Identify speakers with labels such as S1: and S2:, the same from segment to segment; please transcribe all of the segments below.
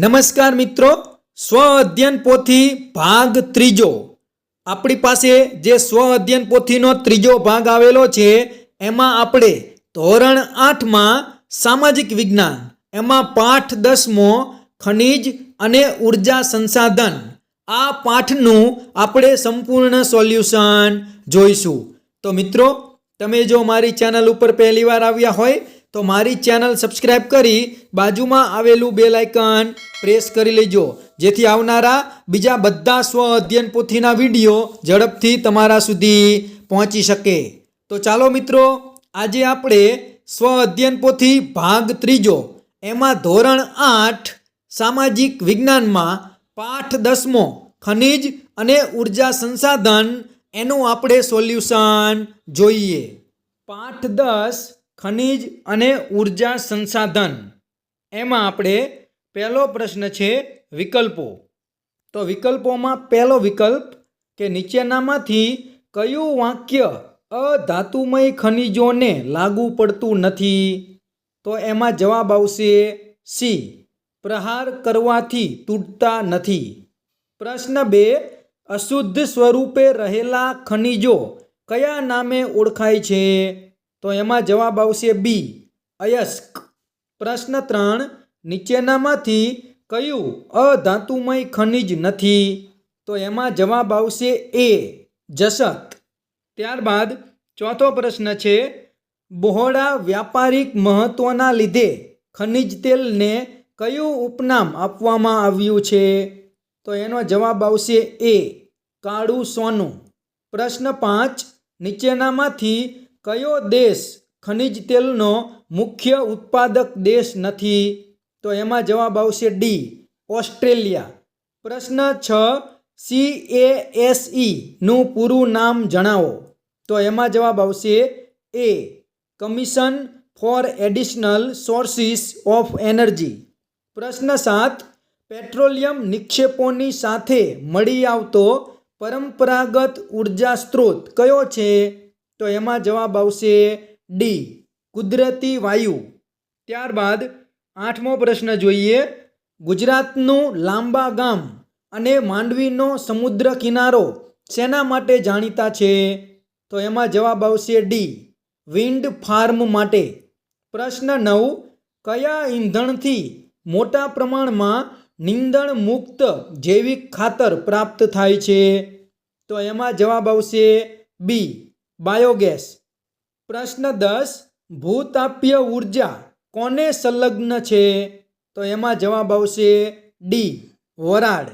S1: નમસ્કાર મિત્રો, સ્વ અધ્યયન પોથી ભાગ ત્રીજો. આપણી પાસે જે સ્વ અધ્યયન પોથીનો ત્રીજો ભાગ આવેલો છે, એમાં આપણે ધોરણ આઠમાં સામાજિક વિજ્ઞાન, એમાં પાઠ દસમો, ખનિજ અને ઊર્જા સંસાધન, આ પાઠનું આપણે સંપૂર્ણ સોલ્યુશન જોઈશું. તો મિત્રો, તમે જો મારી ચેનલ ઉપર પહેલી વાર આવ્યા હોય તો મારી ચેનલ સબસ્ક્રાઈબ કરી બાજુમાં આવેલું બેલ આઇકન પ્રેસ કરી લેજો. જેથી આવનારા બીજા બધા સ્વ અધ્યયન પોથીના વીડિયો ઝડપથી તમારા સુધી પહોંચી શકે. તો ચાલો મિત્રો, આજે આપણે સ્વ અધ્યયન પોથી ભાગ ત્રીજો. એમાં ધોરણ આઠ સામાજિક વિજ્ઞાનમાં પાઠ દસમો, ખનિજ અને ઊર્જા સંસાધન એનું આપણે સોલ્યુશન જોઈએ. પાઠ દસ ખનિજ અને ઊર્જા સંસાધન. એમાં આપણે પહેલો પ્રશ્ન છે વિકલ્પો. તો વિકલ્પોમાં પહેલો વિકલ્પ કે નીચેનામાંથી કયું વાક્ય અધાતુમય ખનિજોને લાગુ પડતું નથી? તો એમાં જવાબ આવશે સી, પ્રહાર કરવાથી તૂટતા નથી. પ્રશ્ન બે, અશુદ્ધ સ્વરૂપે રહેલા ખનિજો કયા નામે ઓળખાય છે? તો એમાં જવાબ આવશે બી. અયસ્ક. પ્રશ્ન ત્રણ. નીચેનામાંથી કયું અધાતુમય ખનિજ નથી? તો એમાં જવાબ આવશે એ. જસત. ત્યારબાદ ચોથો પ્રશ્ન છે, બહોળા વ્યાપારિક મહત્વના લીધે ખનિજ તેલને કયું ઉપનામ આપવામાં આવ્યું છે? તો એનો જવાબ આવશે એ. કાળું સોનું. પ્રશ્ન પાંચ. નીચેનામાંથી કયો દેશ ખનિજ તેલનો મુખ્ય ઉત્પાદક દેશ નથી? તો એમાં જવાબ આવશે ડી ઓસ્ટ્રેલિયા. પ્રશ્ન છ સી એ એસનું પૂરું નામ જણાવો. તો એમાં જવાબ આવશે એ commission for additional sources of energy પ્રશ્ન સાત, પેટ્રોલિયમ નિક્ષેપોની સાથે મળી આવતો પરંપરાગત ઊર્જા સ્ત્રોત કયો છે? તો એમાં જવાબ આવશે ડી કુદરતી વાયુ. ત્યારબાદ આઠમો પ્રશ્ન જોઈએ. ગુજરાતનું લાંબા ગામ અને માંડવીનો સમુદ્ર કિનારો શેના માટે જાણીતા છે? તો એમાં જવાબ આવશે ડી વિન્ડ ફાર્મ માટે. પ્રશ્ન નવ, કયા ઈંધણથી મોટા પ્રમાણમાં નીંદણ મુક્ત જૈવિક ખાતર પ્રાપ્ત થાય છે? તો એમાં જવાબ આવશે બી બાયોગેસ. પ્રશ્ન દસ, ભૂતાપ્ય ઊર્જા કોને સંલગ્ન છે? તો એમાં જવાબ આવશે ડી, વરાળ.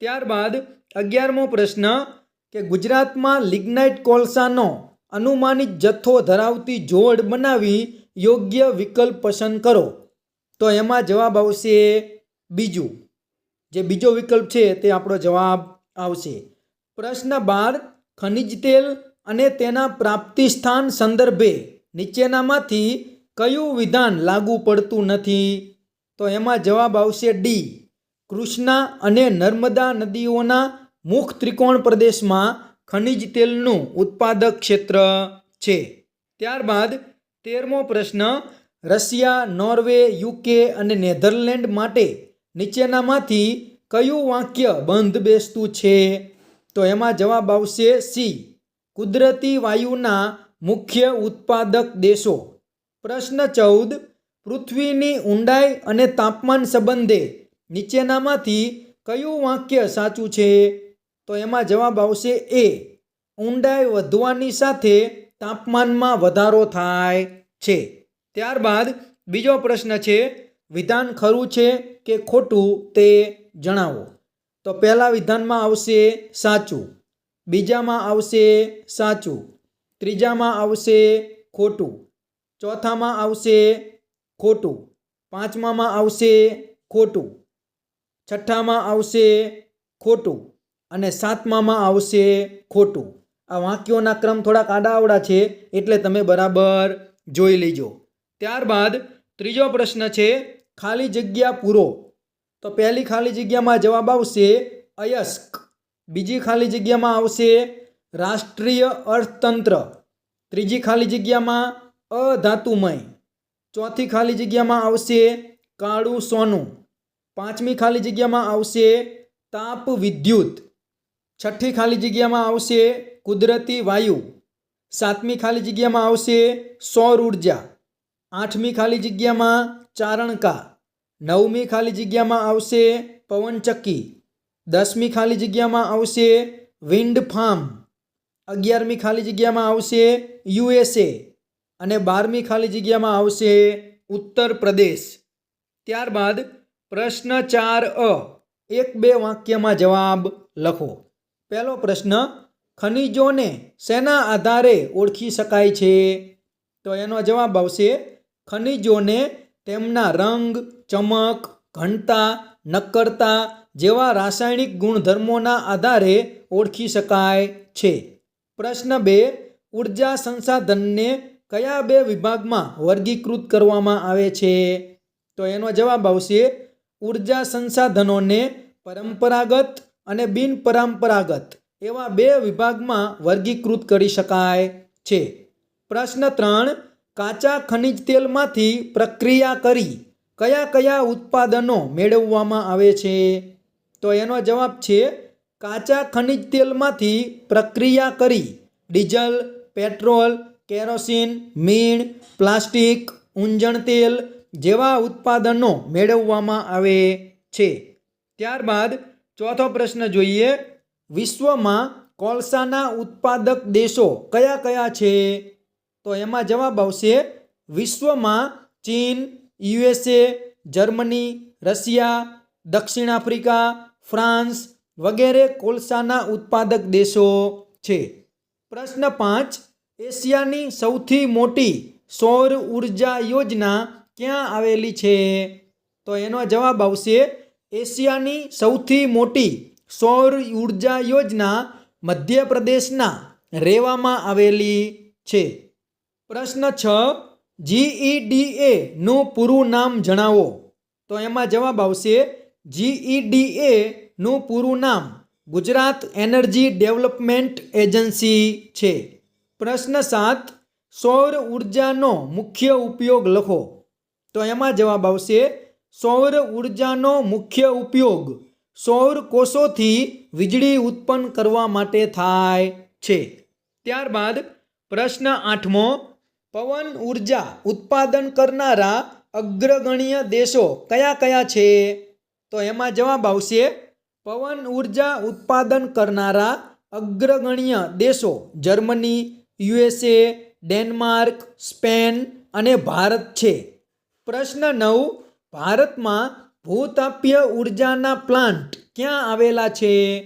S1: ત્યારબાદ અગિયારમો પ્રશ્ન, કે ગુજરાતમાં લિગ્નાઇટ કોલસાનો અનુમાનિત જથ્થો ધરાવતી જોડ બનાવી યોગ્ય વિકલ્પ પસંદ કરો. તો એમાં જવાબ આવશે બીજું. જે બીજો વિકલ્પ છે તે આપણો જવાબ આવશે. પ્રશ્ન બાર, ખનિજ તેલ અને તેના પ્રાપ્તિસ્થાન સંદર્ભે નીચેનામાંથી કયું વિધાન લાગુ પડતું નથી? તો એમાં જવાબ આવશે ડી કૃષ્ણા અને નર્મદા નદીઓના મુખ ત્રિકોણ પ્રદેશમાં ખનિજ તેલનું ઉત્પાદક ક્ષેત્ર છે. ત્યારબાદ તેરમો પ્રશ્ન, રશિયા, નોર્વે, યુકે અને નેધરલેન્ડ માટે નીચેનામાંથી કયું વાક્ય બંધ બેસતું છે? તો એમાં જવાબ આવશે સી કુદરતી વાયુના મુખ્ય ઉત્પાદક દેશો. પ્રશ્ન ચૌદ, પૃથ્વીની ઊંડાઈ અને તાપમાન સંબંધે નીચેનામાંથી કયું વાક્ય સાચું છે? તો એમાં જવાબ આવશે એ, ઊંડાઈ વધવાની સાથે તાપમાનમાં વધારો થાય છે. ત્યારબાદ બીજો પ્રશ્ન છે, વિધાન ખરું છે કે ખોટું તે જણાવો. તો પહેલાં વિધાનમાં આવશે સાચું. બીજામાં આવશે સાચું. ત્રીજામાં આવશે ખોટું. ચોથામાં આવશે ખોટું. પાંચમામાં આવશે ખોટું. છઠ્ઠામાં આવશે ખોટું અને સાતમામાં આવશે ખોટું. આ વાક્યોના ક્રમ થોડાક આડાવડા છે, એટલે તમે બરાબર જોઈ લેજો. ત્યારબાદ ત્રીજો પ્રશ્ન છે, ખાલી જગ્યા પૂરો. તો પહેલી ખાલી જગ્યામાં જવાબ આવશે અયસ્ક. બીજી ખાલી જગ્યામાં આવશે રાષ્ટ્રીય અર્થતંત્ર. ત્રીજી ખાલી જગ્યામાં અધાતુમય. ચોથી ખાલી જગ્યામાં આવશે કાળું સોનું. પાંચમી ખાલી જગ્યામાં આવશે તાપ વિદ્યુત. છઠ્ઠી ખાલી જગ્યામાં આવશે કુદરતી વાયુ. સાતમી ખાલી જગ્યામાં આવશે સૌર ઊર્જા. આઠમી ખાલી જગ્યામાં ચારણકા. નવમી ખાલી જગ્યામાં આવશે પવનચક્કી. દસમી ખાલી જગ્યામાં આવશે વિન્ડ ફાર્મ. અગિયારમી ખાલી જગ્યામાં આવશે યુએસએ. અને બારમી ખાલી જગ્યામાં આવશે ઉત્તર પ્રદેશ. ત્યારબાદ પ્રશ્ન ચાર અ. એક બે વાક્યમાં જવાબ લખો. પહેલો પ્રશ્ન, ખનિજોને શેના આધારે ઓળખી શકાય છે? તો એનો જવાબ આવશે, ખનિજોને તેમના રંગ, ચમક, ઘનતા, નક્કરતા જેવા રાસાયણિક ગુણધર્મોના આધારે ઓળખી શકાય છે. પ્રશ્ન બે, ઊર્જા સંસાધનને કયા બે વિભાગમાં વર્ગીકૃત કરવામાં આવે છે? તો એનો જવાબ આવશે, ઊર્જા સંસાધનોને પરંપરાગત અને બિનપરંપરાગત એવા બે વિભાગમાં વર્ગીકૃત કરી શકાય છે. પ્રશ્ન ત્રણ, કાચા ખનિજ તેલમાંથી પ્રક્રિયા કરી કયા કયા ઉત્પાદનો મેળવવામાં આવે છે? તો એનો જવાબ છે, કાચા ખનિજ તેલમાંથી પ્રક્રિયા કરી. ડીઝલ, પેટ્રોલ, કેરોસીન, મીણ, પ્લાસ્ટિક, ઊંજણ તેલ જેવા ઉત્પાદનો મેળવવામાં આવે છે. ત્યારબાદ ચોથો પ્રશ્ન જોઈએ, વિશ્વમાં કોલસાના ઉત્પાદક દેશો કયા કયા છે? તો એમાં જવાબ આવશે, વિશ્વમાં ચીન, યુએસએ, જર્મની, રશિયા, દક્ષિણ આફ્રિકા ફ્રાન્સ વગેરે કોલસાના ઉત્પાદક દેશો છે. પ્રશ્ન પાંચ, એશિયાની સૌથી મોટી સૌર ઊર્જા યોજના ક્યાં આવેલી છે? તો એનો જવાબ આવશે એશિયાની સૌથી મોટી સૌર ઊર્જા યોજના મધ્યપ્રદેશના રેવામાં આવેલી છે. પ્રશ્ન છ જીઈડીએ નું પૂરું નામ જણાવો. તો એમાં જવાબ આવશે જીઈડીએ નું પૂરું નામ ગુજરાત એનર્જી ડેવલપમેન્ટ એજન્સી છે. પ્રશ્ન સાત, સૌર ઉર્જાનો મુખ્ય ઉપયોગ લખો. તો એમાં જવાબ આવશે, સૌર ઉર્જાનો મુખ્ય ઉપયોગ સૌર કોષોથી વીજળી ઉત્પન્ન કરવા માટે થાય છે. ત્યારબાદ પ્રશ્ન આઠમો, પવન ઊર્જા ઉત્પાદન કરનારા અગ્રગણ્ય દેશો કયા કયા છે? તો એમાં જવાબ આવશે, પવન ઊર્જા ઉત્પાદન કરનારા અગ્રગણ્ય દેશો જર્મની, યુએસએ, ડેનમાર્ક, સ્પેન અને ભારત છે. પ્રશ્ન નવ, ભારતમાં ભૂતાપ્ય ઉર્જાના પ્લાન્ટ ક્યાં આવેલા છે?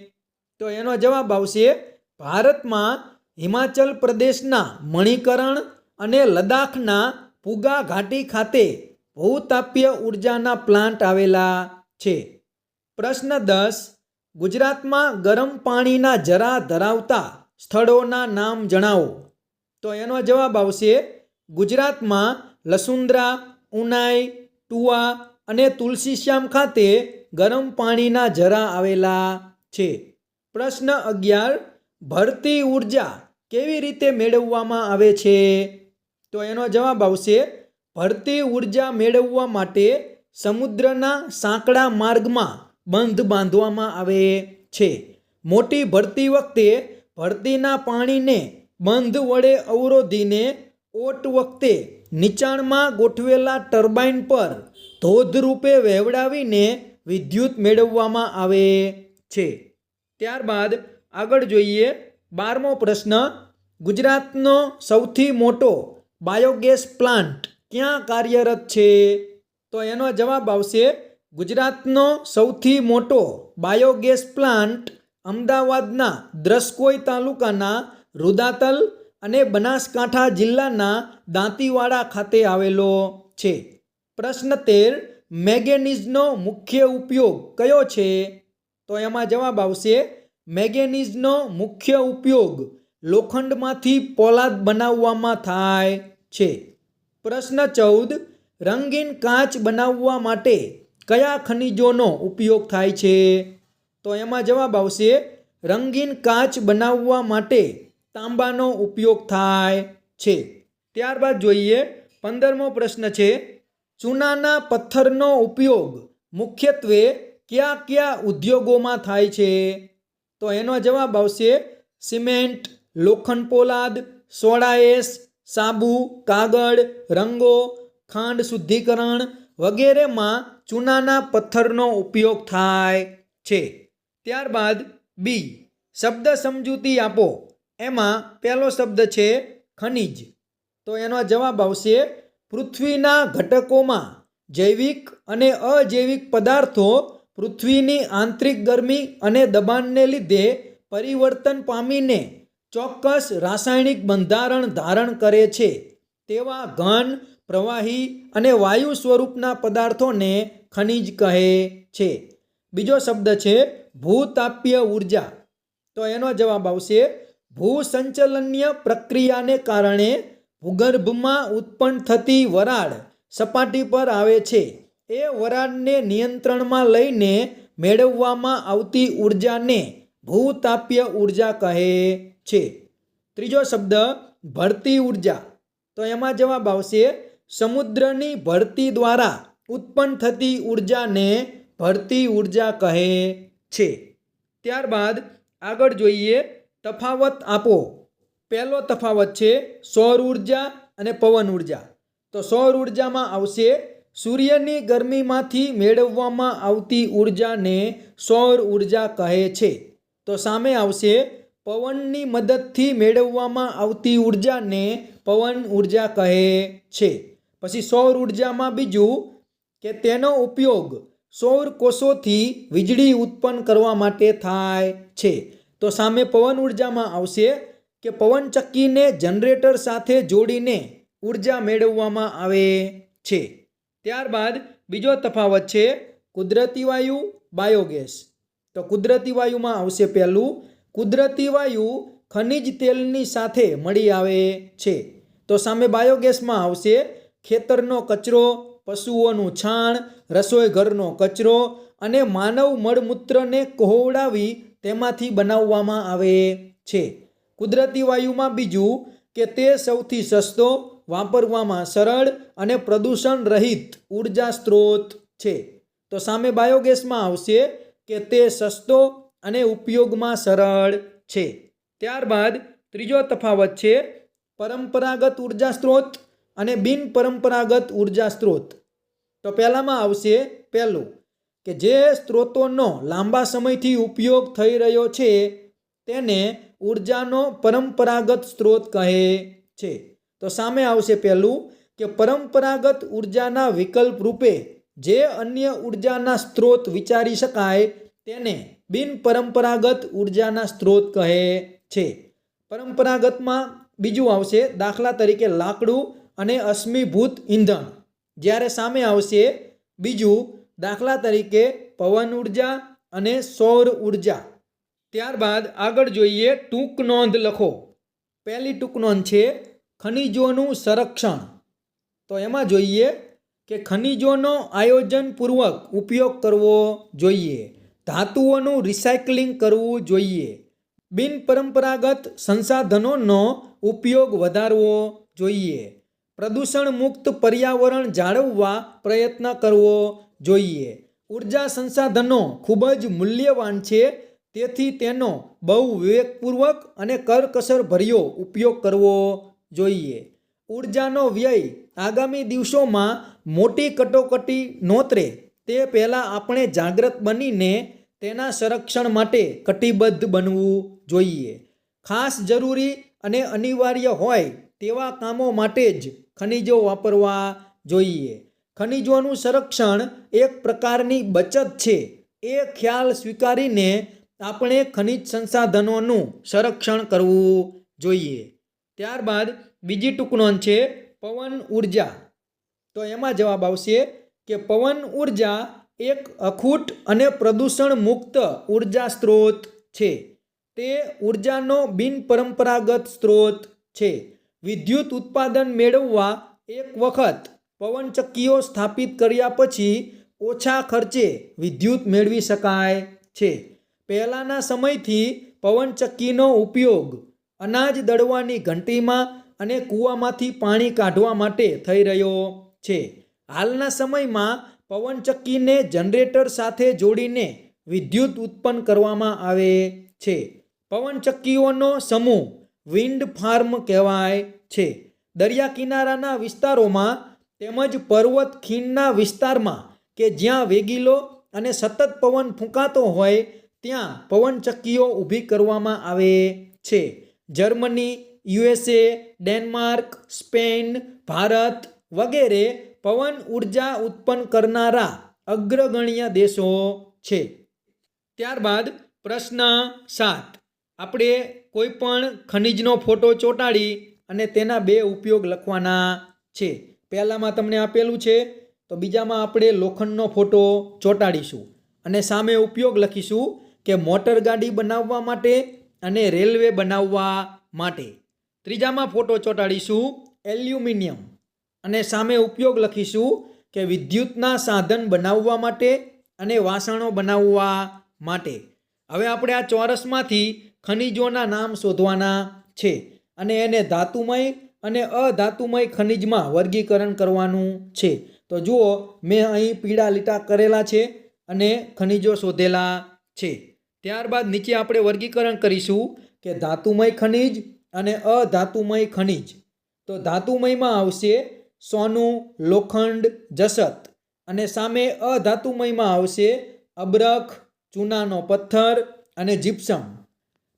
S1: તો એનો જવાબ આવશે, ભારતમાં હિમાચલ પ્રદેશના મણિકરણ અને લદ્દાખના પુગા ઘાટી ખાતે ભૂતાપ્ય ઉર્જાના પ્લાન્ટ આવેલા. છે. પ્રશ્ન દસ. ગુજરાતમાં ગરમ પાણીના જરા ધરાવતા સ્થળોના નામ જણાવો. તો એનો જવાબ આવશે ગુજરાતમાં લસુંદ્રા, ઉનાઈ, ટુવા અને તુલસીશ્યામ ખાતે ગરમ પાણીના જરા આવેલા છે. પ્રશ્ન અગિયાર. ભરતી ઊર્જા કેવી રીતે મેળવવામાં આવે છે? તો એનો જવાબ આવશે ભરતી ઊર્જા મેળવવા માટે સમુદ્રના સાંકડા માર્ગમાં બંધ બાંધવામાં આવે છે. મોટી ભરતી વખતે ભરતીના પાણીને બંધ વડે અવરોધીને ઓટ વખતે નીચાણમાં ગોઠવેલા ટર્બાઇન પર ધોધરૂપે વહેવડાવીને વિદ્યુત મેળવવામાં આવે છે. ત્યારબાદ આગળ જોઈએ બારમો પ્રશ્ન, ગુજરાતનો સૌથી મોટો બાયોગેસ પ્લાન્ટ ક્યાં કાર્યરત છે? તો એનો જવાબ આવશે ગુજરાતનો સૌથી મોટો બાયોગેસ પ્લાન્ટ અમદાવાદના દ્રસકોઈ તાલુકાના રુદાતલ અને બનાસકાંઠા જિલ્લાના દાંતીવાડા ખાતે આવેલો છે. પ્રશ્ન તેર, મેગેનીઝનો મુખ્ય ઉપયોગ કયો છે? તો એમાં જવાબ આવશે, મેગેનીઝનો મુખ્ય ઉપયોગ લોખંડમાંથી પોલાદ બનાવવામાં થાય છે. પ્રશ્ન ચૌદ રંગીન કાચ બનાવવા માટે કયા ખનિજોનો ઉપયોગ થાય છે? તો એમાં જવાબ આવશે, રંગીન કાચ બનાવવા માટે તાંબાનો ઉપયોગ થાય છે. ત્યારબાદ જોઈએ, પંદરમો પ્રશ્ન છે, ચૂનાના પથ્થરનો ઉપયોગ મુખ્યત્વે કયા કયા ઉદ્યોગોમાં થાય છે? તો એનો જવાબ આવશે, સિમેન્ટ, લોખંડ પોલાદ, સોડા એસ, સાબુ, કાગળ, રંગો ખાંડ શુદ્ધિકરણ વગેરેમાં ચૂનાના પથ્થરનો ઉપયોગ થાય છે. ત્યારબાદ બી શબ્દ સમજૂતી આપો. એમાં પહેલો શબ્દ છે ખનિજ. તો એનો જવાબ આવશે પૃથ્વીના ઘટકોમાં જૈવિક અને અજૈવિક પદાર્થો પૃથ્વીની આંતરિક ગરમી અને દબાણને લીધે પરિવર્તન પામીને ચોક્કસ રાસાયણિક બંધારણ ધારણ કરે છે. તેવા ઘન પ્રવાહી અને વાયુ સ્વરૂપના પદાર્થોને ખનિજ કહે છે. બીજો શબ્દ છે ભૂતાપ્ય ઊર્જા. તો એનો જવાબ આવશે, ભૂસંચલનીય પ્રક્રિયાને કારણે ભૂગર્ભમાં ઉત્પન્ન થતી વરાળ સપાટી પર આવે છે. એ વરાળને નિયંત્રણમાં લઈને મેળવવામાં આવતી ઉર્જાને ભૂતાપ્ય ઊર્જા કહે છે. ત્રીજો શબ્દ, ભરતી ઊર્જા. તો એમાં જવાબ આવશે સમુદ્રની ભરતી દ્વારા ઉત્પન્ન થતી ઉર્જાને ભરતી ઊર્જા કહે છે. ત્યારબાદ આગળ જોઈએ તફાવત આપો. પહેલો તફાવત છે સૌર ઊર્જા અને પવન ઊર્જા. તો સૌર ઉર્જામાં આવશે સૂર્યની ગરમીમાંથી મેળવવામાં આવતી ઉર્જાને સૌર ઊર્જા કહે છે. તો સામે આવશે પવનની મદદથી મેળવવામાં આવતી ઉર્જાને પવન ઊર્જા કહે છે. પછી સૌર ઉર્જામાં બીજું કે તેનો ઉપયોગ સૌર કોષોથી વીજળી ઉત્પન્ન કરવા માટે થાય છે. તો સામે પવન ઉર્જામાં આવશે કે પવન ચક્કીને જનરેટર સાથે જોડીને ઊર્જા મેળવવામાં આવે છે. ત્યારબાદ બીજો તફાવત છે કુદરતી વાયુ, બાયોગેસ. તો કુદરતી વાયુમાં આવશે પહેલું, કુદરતી વાયુ ખનિજ તેલની સાથે મળી આવે છે. તો સામે બાયોગેસમાં આવશે ખેતરનો કચરો, પશુઓનું છાણ રસોઈ ઘરનો કચરો અને માનવ મળમૂત્રને કોહવડાવી તેમાંથી બનાવવામાં આવે છે. કુદરતી વાયુમાં બીજું કે તે સૌથી સસ્તો, વાપરવામાં સરળ અને પ્રદૂષણ રહિત ઊર્જા સ્ત્રોત છે. તો સામે બાયોગેસમાં આવશે કે તે સસ્તો અને ઉપયોગમાં સરળ છે. ત્યારબાદ ત્રીજો તફાવત છે, પરંપરાગત ઊર્જા સ્ત્રોત અને બિન પરંપરાગત ઊર્જા સ્ત્રોત. તો પહેલામાં આવશે પહેલું, કે જે સ્ત્રોતોનો લાંબા સમયથી ઉપયોગ થઈ રહ્યો છે, તેને ઉર્જાનો પરંપરાગત સ્ત્રોત કહે છે. તો સામે આવશે પહેલું, કે પરંપરાગત ઉર્જાના વિકલ્પ રૂપે જે અન્ય ઉર્જાના સ્ત્રોત વિચારી શકાય, તેને બિન પરંપરાગત ઉર્જાના સ્ત્રોત કહે છે. પરંપરાગતમાં બીજું આવશે, દાખલા તરીકે લાકડું અને અશ્મિભૂત ઈંધણ. જ્યારે સામે આવશે, બીજું દાખલા તરીકે પવન ઊર્જા અને સૌર ઊર્જા. ત્યારબાદ આગળ જોઈએ ટૂંક નોંધ લખો. પહેલી ટૂંક નોંધ છે, ખનિજોનું સંરક્ષણ. તો એમાં જોઈએ કે ખનિજોનો આયોજનપૂર્વક ઉપયોગ કરવો જોઈએ. ધાતુઓનું રિસાયકલિંગ કરવું જોઈએ. બિનપરંપરાગત સંસાધનોનો ઉપયોગ વધારવો જોઈએ. પ્રદૂષણ મુક્ત પર્યાવરણ જાળવવા પ્રયત્ન કરવો જોઈએ. ઊર્જા સંસાધનો ખૂબ જ મૂલ્યવાન છે, તેથી તેનો બહુ વિવેકપૂર્વક અને કરકસર ભર્યો ઉપયોગ કરવો જોઈએ. ઉર્જાનો વ્યય આગામી દિવસોમાં મોટી કટોકટી નોતરે, તે પહેલાં આપણે જાગૃત બનીને તેના સંરક્ષણ માટે કટિબદ્ધ બનવું જોઈએ. ખાસ જરૂરી અને અનિવાર્ય હોય તેવા કામો માટે જ ખનિજો વાપરવા જોઈએ. ખનિજોનું સંરક્ષણ એક પ્રકારની બચત છે. એ ખ્યાલ સ્વીકારીને આપણે ખનિજ સંસાધનોનું સંરક્ષણ કરવું જોઈએ. ત્યારબાદ બીજી ટૂંકનોન છે પવન ઊર્જા. તો એમાં જવાબ આવશે કે પવન ઊર્જા એક અખૂટ અને પ્રદૂષણ મુક્ત ઊર્જા સ્ત્રોત છે. તે ઉર્જાનો બિનપરંપરાગત સ્ત્રોત છે. વિદ્યુત ઉત્પાદન મેળવવા એક વખત પવનચક્કીઓ સ્થાપિત કર્યા પછી ઓછા ખર્ચે વિદ્યુત મેળવી શકાય છે. પહેલાંના સમયથી પવનચક્કીનો ઉપયોગ અનાજ દળવાની ઘંટીમાં અને કૂવામાંથી પાણી કાઢવા માટે થઈ રહ્યો છે. હાલના સમયમાં પવનચક્કીને જનરેટર સાથે જોડીને વિદ્યુત ઉત્પન્ન કરવામાં આવે છે. પવનચક્કીઓનો સમૂહ વિન્ડ ફાર્મ કહેવાય છે. દરિયા કિનારાના વિસ્તારોમાં તેમજ પર્વત ખીણના વિસ્તારમાં કે જ્યાં વેગીલો અને સતત પવન ફૂંકાતો હોય, ત્યાં પવનચક્કીઓ ઊભી કરવામાં આવે છે. Germany, USA, Denmark, Spain, Bharat વગેરે પવન ઊર્જા ઉત્પન્ન કરનારા અગ્રગણ્ય દેશો છે. ત્યારબાદ પ્રશ્ન સાત. આપણે કોઈ પણ ખનિજનો ફોટો ચોંટાડી અને તેના બે ઉપયોગ લખવાના છે. પહેલામાં તમને આપેલું છે, તો બીજામાં આપણે લોખંડનો ફોટો ચોંટાડીશું અને સામે ઉપયોગ લખીશું કે મોટર ગાડી બનાવવા માટે અને રેલવે બનાવવા માટે. ત્રીજામાં ફોટો ચોંટાડીશું એલ્યુમિનિયમ અને સામે ઉપયોગ લખીશું કે વિદ્યુતના સાધન બનાવવા માટે અને વાસણો બનાવવા માટે. હવે આપણે આ ચોરસમાંથી ખનિજોના નામ શોધવાના છે અને એને ધાતુમય અને અધાતુમય ખનિજમાં વર્ગીકરણ કરવાનું છે. તો જુઓ, મેં અહીં પીળા લીટા કરેલા છે અને ખનિજો શોધેલા છે. ત્યારબાદ નીચે આપણે વર્ગીકરણ કરીશું કે ધાતુમય ખનિજ અને અધાતુમય ખનિજ. તો ધાતુમયમાં આવશે સોનું, લોખંડ, જસત અને સામે અધાતુમયમાં આવશે અબરખ, ચૂનાનો પથ્થર અને જીપ્સમ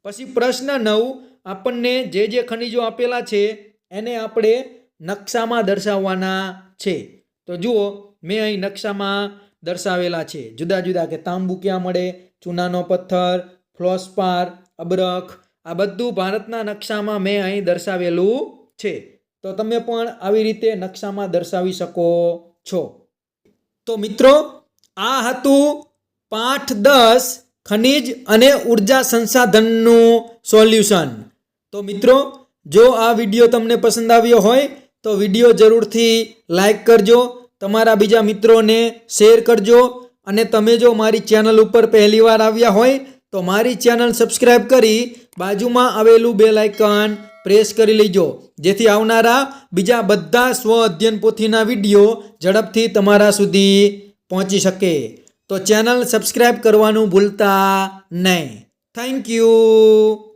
S1: પછી પ્રશ્ન નવ, આપણને જે જે ખનિજો આપેલા છે, એને આપણે નકશામાં દર્શાવવાના છે. તો જુઓ, મેં અહીં નકશામાં દર્શાવેલા છે. જુદા જુદા કે તાંબુ ક્યાં મળે, ચૂનાનો પથ્થર, ફ્લોસ્પાર, અબરખ, આ બધું ભારતના નકશામાં મેં અહીં દર્શાવેલું છે. તો તમે પણ આવી રીતે નકશામાં દર્શાવી શકો છો. તો મિત્રો, આ હતું પાઠ દસ ખનિજ અને ઊર્જા સંસાધનનું સોલ્યુશન. તો મિત્રો, જો આ વીડિયો તમને પસંદ આવ્યો હોય, તો વીડિયો જરૂરથી લાઈક કરજો, તમારા બીજા મિત્રોને શેર કરજો, અને તમે જો મારી ચેનલ ઉપર પહેલીવાર આવ્યા હોય, તો મારી ચેનલ સબસ્ક્રાઈબ કરી બાજુમાં આવેલું બેલ આઇકન પ્રેસ કરી લેજો, જેથી આવનારા બીજા બધા સ્વ અધ્યયન પોથીના વીડિયો ઝડપથી તમારા સુધી પહોંચી શકે. તો ચેનલ સબસ્ક્રાઈબ કરવાનું ભૂલતા નહીં. Thank you